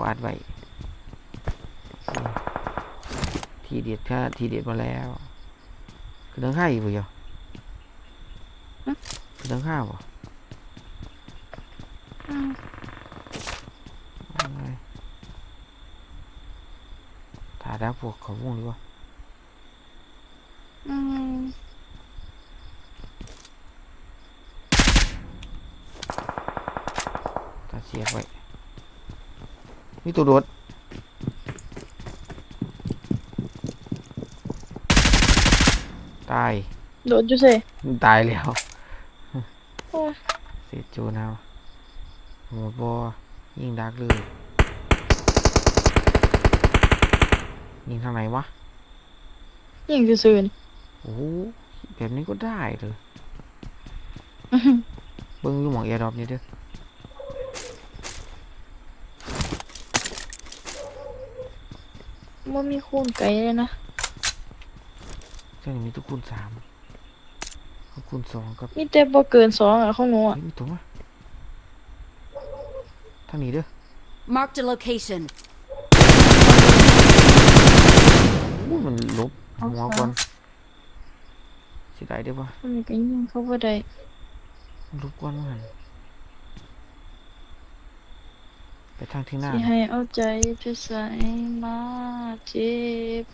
วาดไว้ ทีเด็ดค่ะทีเด็ดมาแล้วคือตั้งค่าอีกบ่เหรอคือตั้งค่าบ่อืมเอาไงถ่ายดักพวกเขาวงดีกว่าอืม ตัดเสียบไว้ มีตัวโดดตายโดนจุเซ่ตายแล้วโอ้ยเสร็จโจนเอาหมดบอยิงดักเลยยิงทางไหนวะยิงซื่อๆนี่โอ้โหแบบนี้ก็ได้เลยอื้อหือเบิ้งอยู่หมองแอร์ดรอปนี่เด้อ บ่มีคูณไกลเลยนะเจ้านี่มีทุกคูณสามเอาคูณสองกับมีแต่บ่เกินสองอะของหนูอะเฮ้ยมีตัวมาทางนี้เด้อ Marked a location. โอ้ยมันลบหัวก่อนสิได้เด้อปะมันก็ยิงเขาบ่ได้มันลบก่อนมัน ไปทางที่หน้า สิให้เอาใจไปใส่มาเจ็บ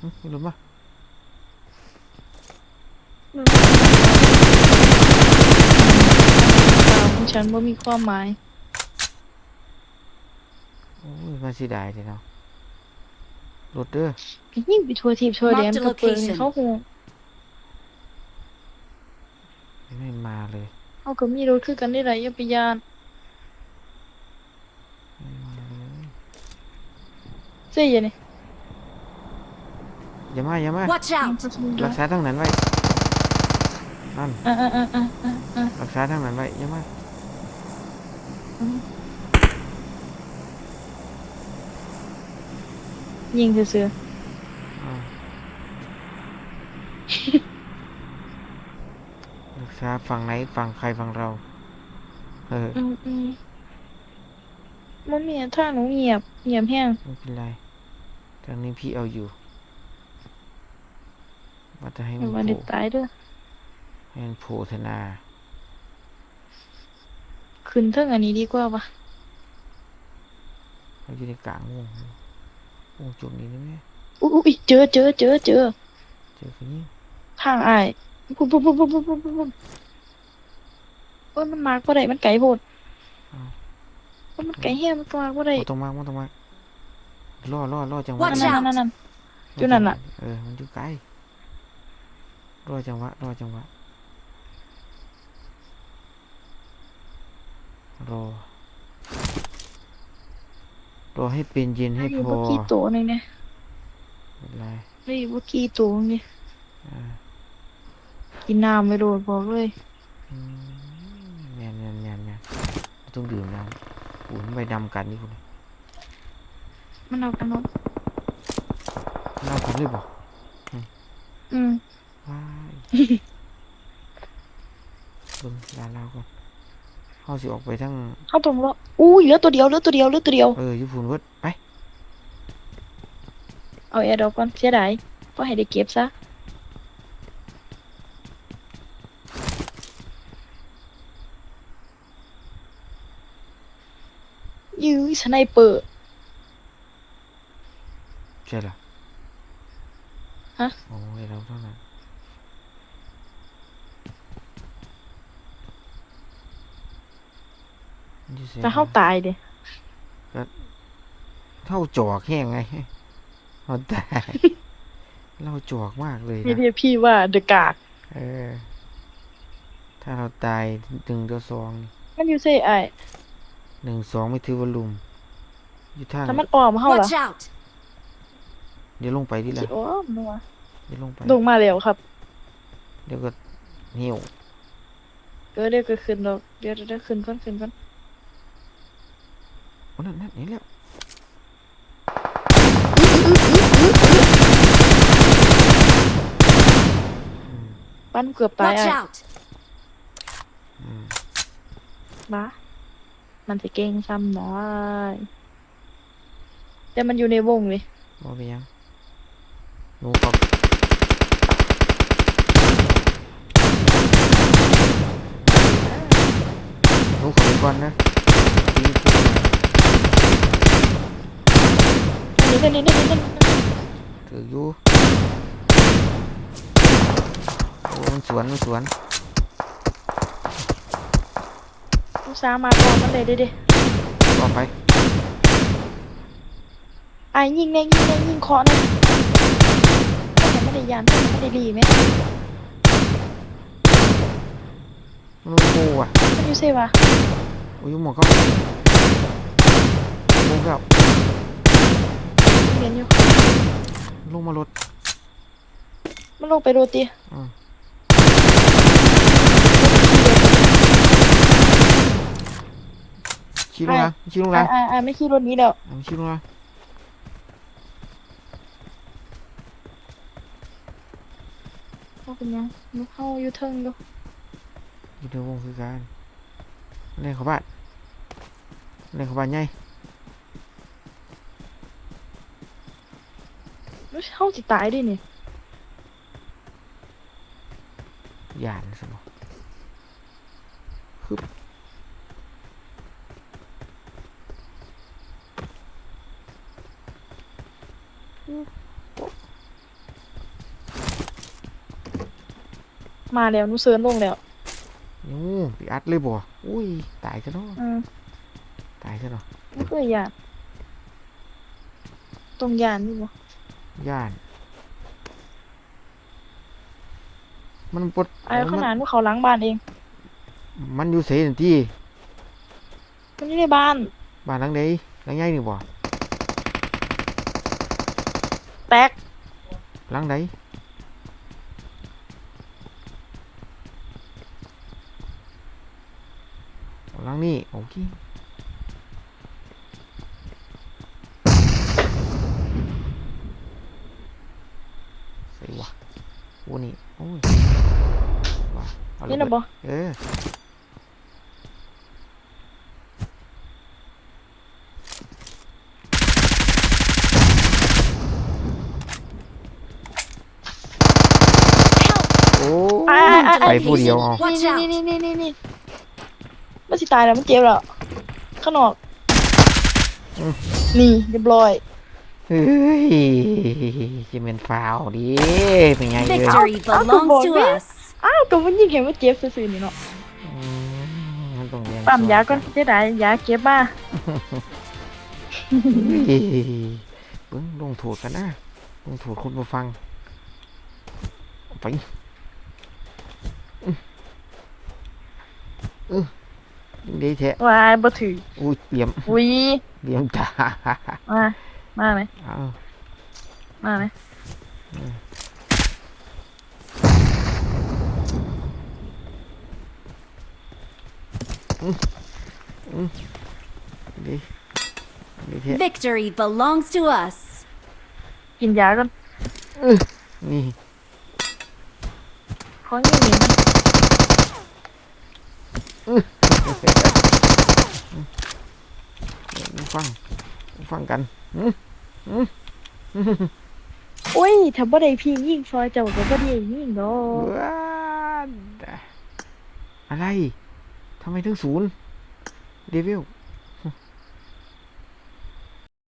หึมีรถมาของฉันบ่มีความหมาย โอ้ยมันสิได้เด้เนาะรถเด้อก็ยิงไปทั่วทิพย์ทั่วแดน Mark the ก็เปิง location เขาฮู้ไม่มาเลย เขาก็มีรถคือกันได้หลายอย่าไปย่าน เสียอย่านี่อย่ามาอย่ามา Watch out! รักษาทางนั้นไว้นั่นอ่าอ่าอ่าอ่าอ่ารักษาทางนั้นไว้อย่ามายิงซื่ออ้าวรักษาฝั่งไหนฝั่งใครฝั่งเรา เออๆอืมอืมมันมีทางหนูเงียบเงียบแห้งไม่เป็นไร ทางนี้พี่เอาอยู่ว่าจะให้อมันย่าโผว่าล่ได้ตายเด้อให้มันโผล่ธนา ขึ้นเทิงอันนี้ดีกว่าปะเขาอยู่ในกลางวงวงจุดนี้ได้ไหมอุ้ยอุ้ยเจอเจอเจอเจอเจอคนนี้ทางอ้ายปุ๊บปุ๊บปุ๊บปุ๊บปุ๊บปุ๊บปุ๊บโอ้ยมันมากบ่ได้มันไกลโพดโอ้ยมันไกลแห้งมันมากบ่ได้โอ้ต้องมากมันต้องมาก ล่อล่อล่อจังหวะ Watch นั่น out นั่นนั่นนั่นอยู่นั่นน่ะ เออ มันอยู่ไกลรอจังหวะรอจังหวะรอรอให้เป็นเย็นให้อยู่พบ่อกี่ตัวนึงเนี่ยไม่เป็นไรได้อยู่บ่กี่ตัวนี่อ่ากินน้ำไม่โดดบอกเลยอืมแมนแมนแมนแมนต้องดื่มน้ำอุ่นใบดำกันนี่คุณ มันเอากันเนาะเล่ากันเลยบอกอืมว้ายเบิ่งลาเล่าก่อนเขาสิออกไปทั้ง เขาตรงแล้วอุ้ยเหลือตัวเดียวเหลือตัวเดียวเหลือตัวเดียว เออญี่ปุ่นเวิร์ดไป เอาแอร์ดอกก่อนเสียดายบ่ให้ได้เก็บซะ ยื้อสไนเปอร์ ใช่เหรอฮะ โอ้ยเราเท่านั้นมันอยู่ไสแต่เขาวะตายเด้เท่าจอกแห้งไงเราตายเราจอกมากเลยพี่นะเรียกพี่ว่าเดอะกากเออ ถ้าเราตายหนึ่งต่อสองนี่มันอยู่เซ่ไอายหนึ่งสองไม่ถือว่าลุมอยู่ทางถ้ามันออมเฮาล่ะ Watch out! เดี๋ยวลงไปดิละสิอ้อมนัวเดี๋ยวลงไปลงมาแล้วครับ เดี๋ยวก็หิวเออเดี๋ยวก็ขึ้นดอกเดี๋ยวเดี๋ยวเดี๋ยวขึ้นก่อนขึ้นก่อนโอ้นั่นนั่นเห็นแล้วอืมปั้นเกือบตาย Watch ไอ้าย out! อืมบ้ามันจะเก่งซ้ำได้แต่มันอยู่ในวงเลยบ่เป็นหยัง หนูก็หนูขอไปก่อนนะพี่พูดมาอันนี้อันนี้อันนี้อันนี้ถืออยู่โอ้มันสวนมันสวนลูกสาวมาก่อนมันเลยเด้เด้ต่อไปไอ้ยิงแน่ยิงแน่ยิงเคาะนะ แต่ไม่ได้ยานแต่ไม่ได้รีไหมมันรู้โอะมันอยู่เซวะโอ้ยหมวกก็ลงแล้วเรียนอยู่ลงมารถมันลงไปโรตีอืมชี้ลงนะชี้ลงอ่านะอ่าอ่าไม่ขี่รถนี้แล้วอะชี้ลงนะเขาเป็นยังมันเข้าอยู่เทิงอยู่อยู่ในว งคือการเล่นเขาบ้านเล่นเขาบ้านใหญ่แล้วเข้าสิตายด้วยนี่ ย่านส มองฮึบมาแล้วหนูเซิร์นลงแล้วยูไปอัดเลยบ่อุ้ย ตายซะเนาะอืมตายซะเนาะไม่เคยยานตรงยานนี่บ่ย่าน มันปดไอ้ขมันนาดหนูเขาล้างบ้านเอง มันอยู่เสียทันทีมันอยู่ในบ้าน บ้านหลังใดหลังใหญ่นี่บ่แตกหลังใดห ลังนี้โอเคใส่วะโอ้นี่โอ้ยว้าเอาระนี่เบินะดบ่เออโอ้ไอ้ไอ้ไอ้ไปไอ้ผู้เดียวเอา Watch นี่ out! นี่นี่นี่นี่ มันสิตายแล้วมันเจ็บแล้วข้างนอกอืมนี่เรียบร้อยเฮ้ยจะเป็นฟาวดิเป็นไงเลย Victory belongs to us. อ้าวตัวมันยิงเห็นว่าเจ็บซื่อๆนี่เนาะอืมมันต้องเรียนปั๊มยาก่อนเสียดายยาเก็บมาเฮ้ยเบิ้งลงถูกกันนะลงถูกคุณผู้ฟังไปอื้ออื้อยัง ดีแท้วายบ่ถืออุ้ยเปี่ยมอุ้ยเปี่ยมตามามาไหมเอามาไหมดีดีแท้ Victory belongs to us. กินยาก่อนนี่ขอเงี้ยๆมัน ฟังฟังกันอืมโอ้ยถ้าบ่ได้พี่ยิงซอยเจ้าก็บ่ได้ยิงดอกว้าอะไรทำไมถึงศูนย์เดวิล